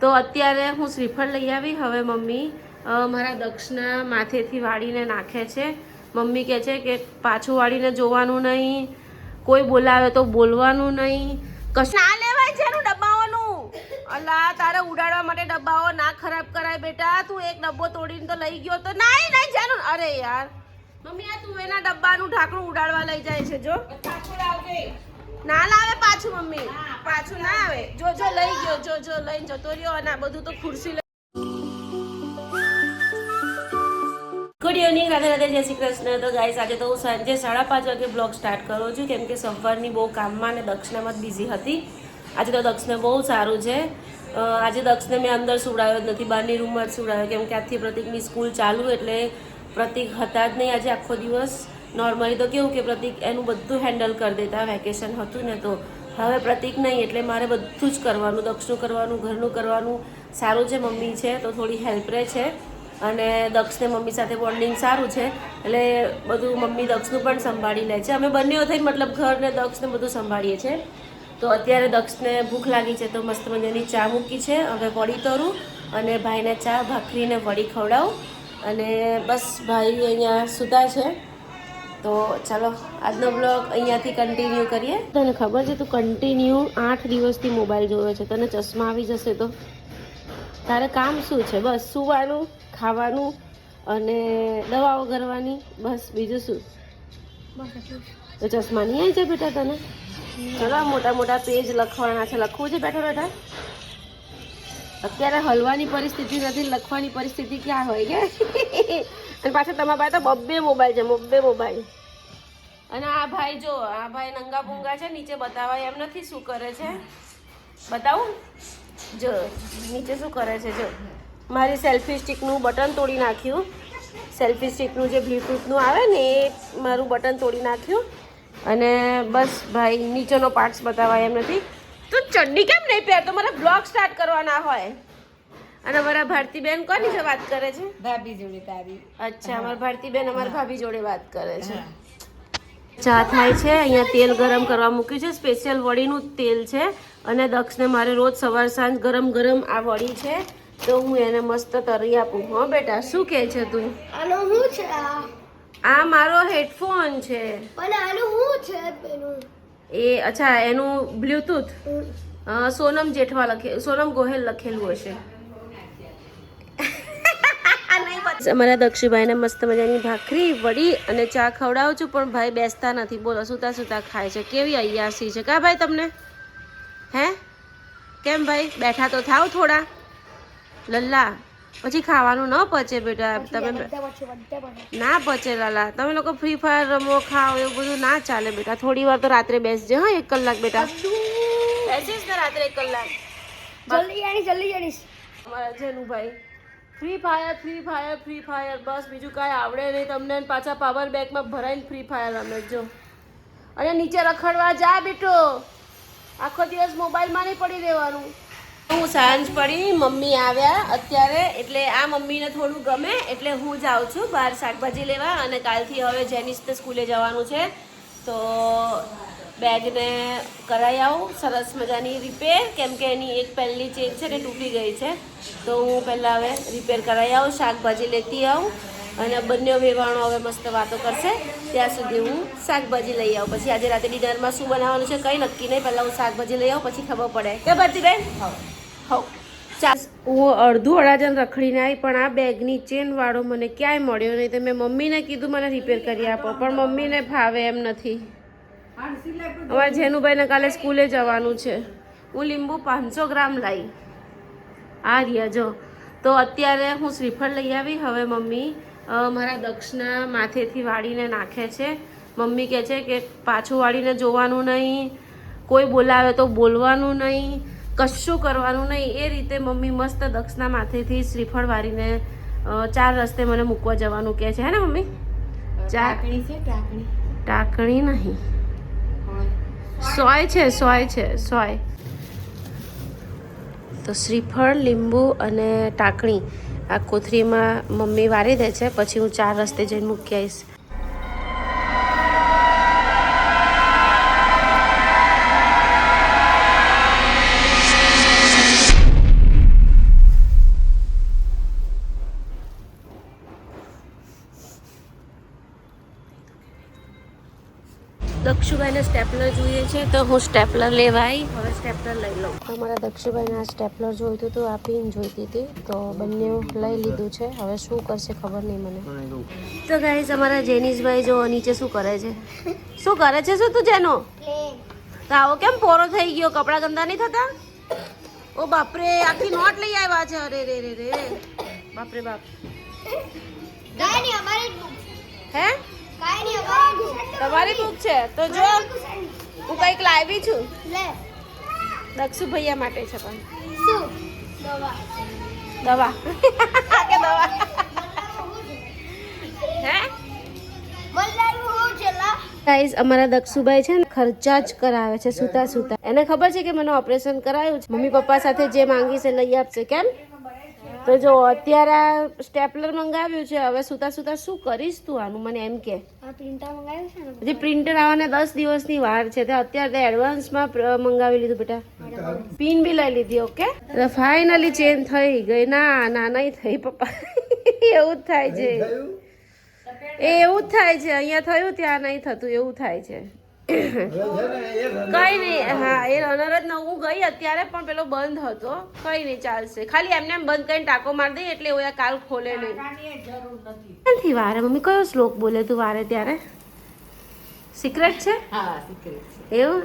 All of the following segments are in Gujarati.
તો અત્યારે હું શ્રીફળ લઈ આવી. હવે મમ્મી મારા દક્ષના માથેથી વાળીને નાખે છે. મમ્મી કહે છે કે પાછું વાળીને જોવાનું નહીં. કોઈ બોલાવે તો બોલવાનું નહીં. કશું ના લેવાય છે ડબ્બાઓનું. અલા તારે ઉડાડવા માટે ડબ્બાઓ ના ખરાબ કરાય બેટા. તું એક ડબ્બો તોડીને તો લઈ ગયો તો નહીં નહીં જાનું અરે યાર. મમ્મી, આ તું એના ડબ્બાનું ઢાંકણું ઉડાડવા લઈ જાય છે, જો. ના લાવે પાછું મમ્મી. પાછું ના આવે. જો જો, લઈ ગયો, જો જો, લઈને જતો રહ્યો અને આ બધું તો ખુરશી લઈ ગુડ ઇવનિંગ રાધે રાધે, જય શ્રી કૃષ્ણ. તો ગાઈસ આજે તો હું સાંજે સાડા પાંચ વાગે બ્લોગ સ્ટાર્ટ કરું છું, કેમ કે સવારની બહુ કામમાં અને દક્ષિણામાં જ બિઝી હતી. આજે તો દક્ષને બહુ સારું છે. આજે દક્ષને મેં અંદર સુવડાવ્યો જ નથી, બહારની રૂમમાં જ સુવડાવ્યો, કેમ કે આજથી પ્રતિકની સ્કૂલ ચાલુ એટલે પ્રતિક હતા જ નહીં આજે આખો દિવસ. નોર્મલી તો કેવું કે પ્રતિક એનું બધું હેન્ડલ કરી દેતા વેકેશન હતું ને તો. હવે પ્રતિક નહીં, એટલે મારે બધું જ કરવાનું, દક્ષનું કરવાનું, ઘરનું કરવાનું. સારું છે મમ્મી છે, તો થોડી હેલ્પ રહે છે. અને દક્ષને મમ્મી સાથે બોન્ડિંગ સારું છે, એટલે બધું મમ્મી દક્ષનું પણ સંભાળી લે છે. અમે બંનેઓ થઈ મતલબ ઘરને દક્ષને બધું સંભાળીએ છીએ. તો અત્યારે દક્ષને ભૂખ લાગી છે, તો મસ્ત મજાની ચા મૂકી છે. હવે વડી તરું અને ભાઈને ચા, ભાખરીને વડી ખવડાવું. અને બસ ભાઈ અહીંયા સૂતા છે. તો ચાલો આજનો બ્લોગ અહીંયાથી કન્ટિન્યુ કરીએ. તને ખબર છે તું કન્ટિન્યુ આઠ દિવસથી મોબાઈલ જોયો છે તને ચશ્મા આવી જશે તો? તારે કામ શું છે? બસ સુવાનું ખાવાનું અને દવાઓ કરવાની બસ બીજું શું? તો ચશ્મા નહીં આવી જાય બેટા તને? ચલો મોટા મોટા પેજ લખવાના છે. લખવું છે બેઠા બેઠા અત્યારે હલવાની પરિસ્થિતિ નથી લખવાની પરિસ્થિતિ ક્યાં હોય કે? અને પાછા તમારા પાસે તો બબ્બે મોબાઈલ છે, બબ્બે મોબાઈલ અને આ ભાઈ જો, આ ભાઈ નંગા ભૂંગા છે, નીચે બતાવાય એમ નથી શું કરે છે. બતાવું? જો, નીચે શું કરે છે, જો. મારી સેલ્ફી સ્ટિકનું બટન તોડી નાખ્યું. સેલ્ફી સ્ટિકનું જે બ્લૂટૂથનું આવે ને, એ મારું બટન તોડી નાખ્યું. અને બસ ભાઈ નીચેનો પાર્ટ્સ બતાવાય એમ નથી. તું ચડ્ડી કેમ નહીં પહેરતો? મારે બ્લોગ સ્ટાર્ટ કરવાના હોય. અને અમારા ભારતીબેન કોની છે વાત કરે છે? ભાભી જોડે તારી. અચ્છા અમારા ભારતીબેન અમારા ભાભી જોડે વાત કરે છે. ચા થાય છે અહીંયા તેલ ગરમ કરવા મૂક્યું છે. સ્પેશિયલ વડીનું જ તેલ છે. અને દક્ષને મારે રોજ સવાર સાંજ ગરમ ગરમ આ વડી છે. તો હું એને મસ્ત તરી આપું. હો બેટા શું કહે છે તું? આનો શું છે? આ મારો હેડફોન છે. પણ આનું શું છે પેલું? એ અચ્છા એનું બ્લૂટૂથ. સોનમ જેઠવા લખે સોનમ ગોહેલ લખેલું હશે. અમારા દક્ષીભાઈને મસ્ત મજાની ભાખરી વડી અને ચા ખવડાવું છું પણ ભાઈ બેસતા નથી. બોલો સુતા સુતા ખાય છે. કેવી અયાસી છે કા ભાઈ તમને? હે? કેમ ભાઈ? બેઠા તો થાવ થોડા. લલ્લા પછી ખાવાનું ન પચે બેટા. તમે ના પચે લાલા. તમે લોકો ફ્રી ફાયર રમો ખાઓ એવું બધું ના ચાલે બેટા. થોડી વાર તો રાત્રે બેસજે હા એક કલાક બેટા. બેસીશ ને રાત્રે એક કલાક. જલ્દી જાણીશ જલ્દી જાણીશ. અમારા Jenubhai Free Fire Free Fire Free Fire બસ બીજું કાંઈ આવડે નહીં તમને પાછા પાવર બેગમાં ભરાઈને ફ્રી ફાયર રમે જો. અને નીચે રખડવા જા બેટો. આખો દિવસ મોબાઈલમાં નહીં પડી રહેવાનું. હું સાંજ પડી, મમ્મી આવ્યા અત્યારે, એટલે આ મમ્મીને થોડું ગમે, એટલે હું જાઉં છું બહાર શાકભાજી લેવા અને કાલથી હવે જેનિસને સ્કૂલે જવાનું છે. તો બેગને કરાવી આવું. સરસ મજાની રિપેર કેમ કે એની એક પહેલી ચેન છે ને તૂટી ગઈ છે. તો હું પહેલાં હવે રિપેર કરાવી આવું શાકભાજી લેતી આવું અને બંને વેવાણો હવે મસ્ત વાતો કરશે. ત્યાં સુધી હું શાકભાજી લઈ આવું. પછી આજે રાતે ડિનરમાં શું બનાવવાનું છે કંઈ નક્કી નહીં પહેલાં હું શાકભાજી લઈ આવું પછી ખબર પડે. કે ભરતીબેન? હવ. હું અડધું અડાજણ રખડીને આવી પણ આ બેગની ચેનવાળો મને ક્યાંય મળ્યો નહીં. તો મેં મમ્મીને કીધું મને રિપેર કરી આપો પણ મમ્મીને ફાવે એમ નથી. અમારે જેનુભાઈને કાલે સ્કૂલે જવાનું છે. હું લીંબુ પાંચસો ગ્રામ લાવી આ રહ્યા જો. તો અત્યારે હું શ્રીફળ લઈ આવી. હવે મમ્મી મારા દક્ષના માથેથી વાળીને નાખે છે. મમ્મી કહે છે કે પાછું વાળીને જોવાનું નહીં. કોઈ બોલાવે તો બોલવાનું નહીં. કશું કરવાનું નહીં. એ રીતે મમ્મી મસ્ત દક્ષના માથેથી શ્રીફળ વાળીને ચાર રસ્તે મને મૂકવા જવાનું કહે છે. હે ને મમ્મી? ચા ટાકણી છે ટાકણી. ટાંકણી નહીં. સોય છે સોય છે, સોય. તો શ્રીફળ, લીંબુ અને ટાંકણી આ કોથળીમાં મમ્મી વારી દે છે. પછી હું ચાર રસ્તે જઈને મૂકી આવીશ. દક્ષુભાઈને સ્ટેપલર જોઈએ છે તો હું સ્ટેપલર લેવાય હવે સ્ટેપલર લઈ લઉં. અમારા મારા દક્ષુભાઈને આ સ્ટેપલર જોઈતું હતું આ પિન જોઈતી હતી તો બંને લઈ લીધું છે. હવે શું કરશે ખબર નહીં મને. તો ગાઈઝ અમારા જેનીશભાઈ જો નીચે શું કરે છે? શું કરે છે શું તું જેનો? તો આવો કેમ પોરો થઈ ગયો? કપડાં ગંદા નહીં થતા? ઓ બાપરે આખી નોટ લઈ આવ્યા છે. અરે રે રે રે બાપરે બાપ. હે? તમારી બુક છે. તો જો હું કંઈક લાવી છું. લે. દક્ષુ ભૈયા માટે છે પણ. શું? દવા. દવા. કે દવા? હે? ગાઈઝ અમારા દક્ષુભાઈ છે ને ખર્ચા જ કરાવે છે સુતા સુતા એને ખબર છે કે મને ઓપરેશન કરાયું છે? મમ્મી પપ્પા સાથે જે માંગી છે લઈ આપશે કેમ? તો જો અત્યારે સ્ટેપલર મંગાવ્યું છે હવે સુતા સુતા શું કરીશ તું આનું? મને એમ કે. જે પ્રિન્ટર આવવાના છે પ્રિન્ટર આવવાને દસ દિવસની વાર છે તે અત્યારે તે એડવાન્સમાં મંગાવી લીધું બેટા. પિન બી લઈ લીધી ઓકે ફાઇનલી ચેન્જ થઈ ગઈ. ના ના નહીં થઈ પપ્પા. એવું જ થાય છે. એ એવું જ થાય છે. અહીંયા થયું ત્યાં નહીં થતું. એવું થાય છે. કઈ નહીં હા એ રનર જ નવું ગઈ અત્યારે પણ પેલો બંધ હતો. કઈ નહીં ચાલશે. ખાલી એમને એમ બંધ કરીને ટાંકો મારી દઈએ એટલે એવું કાલ ખોલે નહીં. નથી. વારે. મમ્મી કયો શ્લોક બોલે તું વારે ત્યારે? સિક્રેટ છે? હા સિક્રેટ એવું?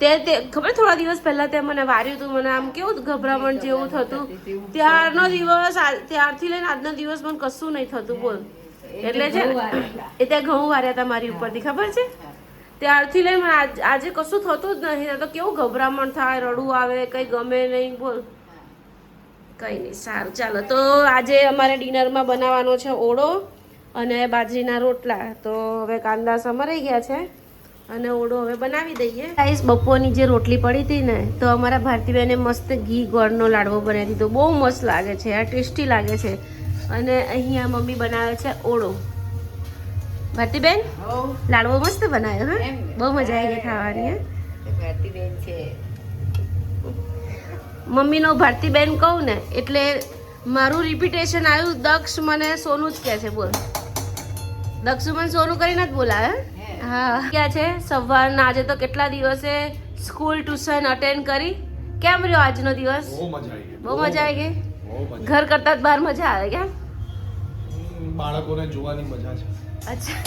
તે તે ખબર થોડા દિવસ પહેલા તે મને વાર્યું હતું મને આમ કેવું ગભરામણ જેવું થતું. ત્યારનો દિવસ ત્યારથી લઈને આજનો દિવસ મને કશું નહીં થતું બોલ. એટલે છે ને, એ ત્યાં ઘઉં વાર્યા હતા મારી ઉપરથી ખબર છે? ત્યારથી લઈને મને આજે કશું થતું જ નથી તો કેવું ગભરામણ થાય, રડવું આવે, કંઈ ગમે નહીં, બોલ. કંઈ નહીં, સારું. ચાલો, તો આજે અમારે ડિનરમાં બનાવવાનો છે ઓળો અને બાજરીના રોટલા. તો હવે કાંદા સમરાઈ ગયા છે અને ઓળો હવે બનાવી દઈએ. ગાઈસ બપોરની જે રોટલી પડી હતી ને, તો અમારા ભારતીબેને મસ્ત ઘી ગોળનો લાડવો બનાવી દીધો. બહુ મસ્ત લાગે છે આ ટેસ્ટી લાગે છે. અને અહીંયા મમ્મી બનાવે છે ઓળો. ભારતીબેન લાડવો મસ્ત બનાવ્યો હા? બહુ મજા આવી ગઈ ખાવાની હે? ભારતીબેન છે. મમ્મીનો ભારતીબેન કહું ને એટલે મારું રિપીટેશન આવ્યું દક્ષ મને સોનું જ કહે છે બોલ. દક્ષ મને સોનું કરીને જ બોલાવે હે. હા. ક્યાં છે? સવારના આજે તો કેટલા દિવસે સ્કૂલ ટ્યુશન અટેન્ડ કરી? કેમ રહ્યો આજનો દિવસ? બહુ મજા આવી ગઈ. બહુ મજા આવી ગઈ? બહુ મજા. ઘર કરતાં જ બહાર મજા આવે કેમ? બાળકોને જોવાની મજા છે. અચ્છા.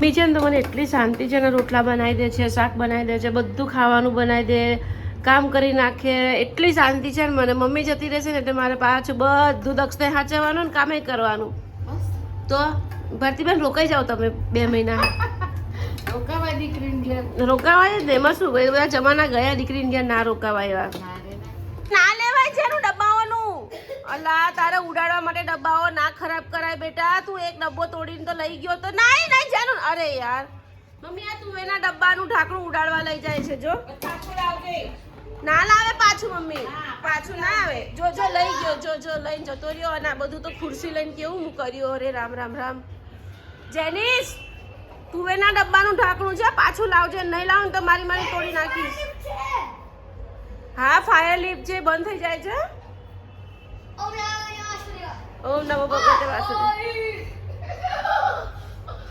બીજે ને તો મને એટલી શાંતિ છે ને રોટલા બનાવી દે છે શાક બનાવી દે છે બધું ખાવાનું બનાવી દે કામ કરી નાખે એટલી શાંતિ છે ને મને. મમ્મી જતી રહેશે ને એટલે મારે પાછું બધું દક્ષને સાચવવાનું ને કામે કરવાનું. તો ભારતીબેન રોકાઈ જાઓ તમે બે મહિના. રોકાવા દીકરીને ઘેર. રોકાવાય જ ને. એમાં શું? બધા જમાના ગયા દીકરીને ઘેર ના રોકાવાય એવા ના લેવાય છે અલા તારે ઉડાડવા માટે ડબ્બાઓ ના ખરાબ કરાય બેટા. તું એક ડબ્બો તોડીને તો લઈ ગયો તો ના નહીં જાનું. અરે યાર. મમ્મી આ તું એના ડબ્બાનું ઢાંકણું ઉડાડવા લઈ જાય છે જો. ના લાવે પાછું મમ્મી. પાછું ના આવે. જો જો લઈ ગયો જો જો લઈને જતો રહ્યો અને આ બધું તો ખુરશી લઈને કેવું હું કર્યું? અરે રામ રામ રામ. જેનિસ એના ડબ્બાનું ઢાંકણું છે પાછું લાવજે. નહીં લાવ તો મારી મારી તોડી નાખીશ. હા ફાયર લીપ જે બંધ થઈ જાય છે. ઓમ નમો ભગવતે વાસુદેવ.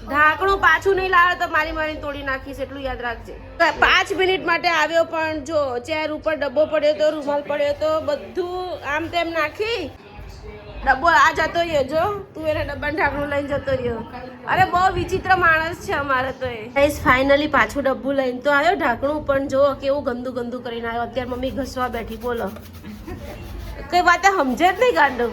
ઢાંકણું પાછું નહીં લાવે તો મારી મારી તોડી નાખીશ, એટલું યાદ રાખજે. પાંચ મિનિટ માટે આવ્યો પણ જો ચેર ઉપર ડબ્બો પડ્યો તો, રૂમાલ પડ્યો તો, બધું આમ તેમ નાખી. ડબ્બો આ જતો રહ્યો, જો. તું એને ડબ્બા ઢાંકણું લઈને જતો રહ્યો. અરે, બહુ વિચિત્ર માણસ છે અમારે તો એ. ફાઇનલી પાછું ડબ્બું લઈને તો આવ્યો. ઢાંકણું પણ જો કેવું ગંદુ ગંદુ કરીને આવ્યો. અત્યારે મમ્મી ઘસવા બેઠી, બોલો. કઈ વાત સમજે જ નહીં ગાંડો.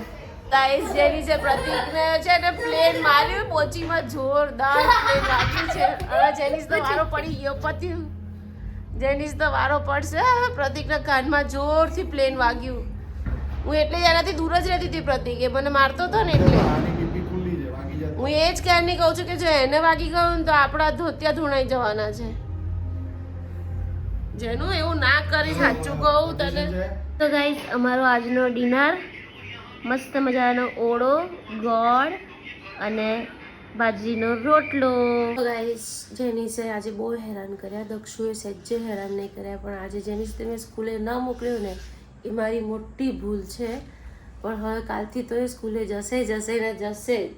ગાઈસ જેની છે પ્રતિકને છે ને પ્લેન માર્યું પોચીમાં જોરદાર પ્લેન વાગ્યું છે. હવે જેનીસ તો વારો પડી ગયો, પતિ. જેનીસ તો વારો પડશે. પ્રતિકના કાનમાં જોરથી પ્લેન વાગ્યું. હું એટલે એનાથી દૂર જ રહેતી હતી પ્રતિક એ મને મારતો હતો ને એટલે. હું એ જ ક્યારની કહું છું કે જો એને વાગી ગયું તો આપણા ધોતિયા ધૂણાઈ જવાના છે. જેનું એવું ના કરી સાચું કહું તને. તો ગાઈસ અમારો આજનો ડિનર મસ્ત મજાનો ઓળો, ગોળ અને બાજરીનો રોટલો. ગાઈસ જેનીસે આજે બહુ હેરાન કર્યા, દક્ષુએ સહેજે હેરાન નહીં કર્યા, પણ આજે જેનીસ તમે સ્કૂલે ન મોકલ્યો ને, એ મારી મોટી ભૂલ છે. પણ હવે કાલથી તો એ સ્કૂલે જશે જશે ને જશે.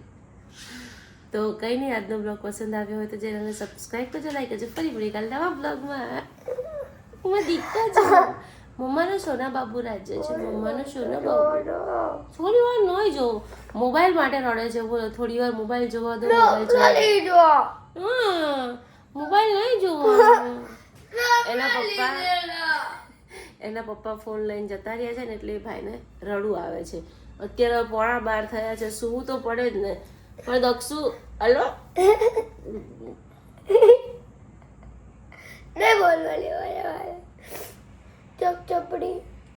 તો કંઈ નહીં, આજનો બ્લોગ પસંદ આવ્યો હોય તો ચેનલને સબસ્ક્રાઈબ કરજો લાઈક કરજો. ફરી ફરી કાલે નવા બ્લોગમાં હું દીકતા છું. મમ્માનો સોના બાબુ રાજ્ય છે. મમ્માનો સોના બાબુ. થોડી વાર નહીં જો મોબાઈલ માટે રડે છે બોલો. થોડી વાર મોબાઈલ જોવા દો મોબાઈલ જોવા જો મોબાઈલ નહીં જોવાનો એના પપ્પા એના પપ્પા ફોન લઈને જતા રહ્યા છે ને એટલે ભાઈને રડવું આવે છે. અત્યારે પોણા બાર થયા છે સૂવું તો પડે જ ને. પણ દક્ષુ હલો? નહીં બોલવાની વારે વારે ચપ ચપડી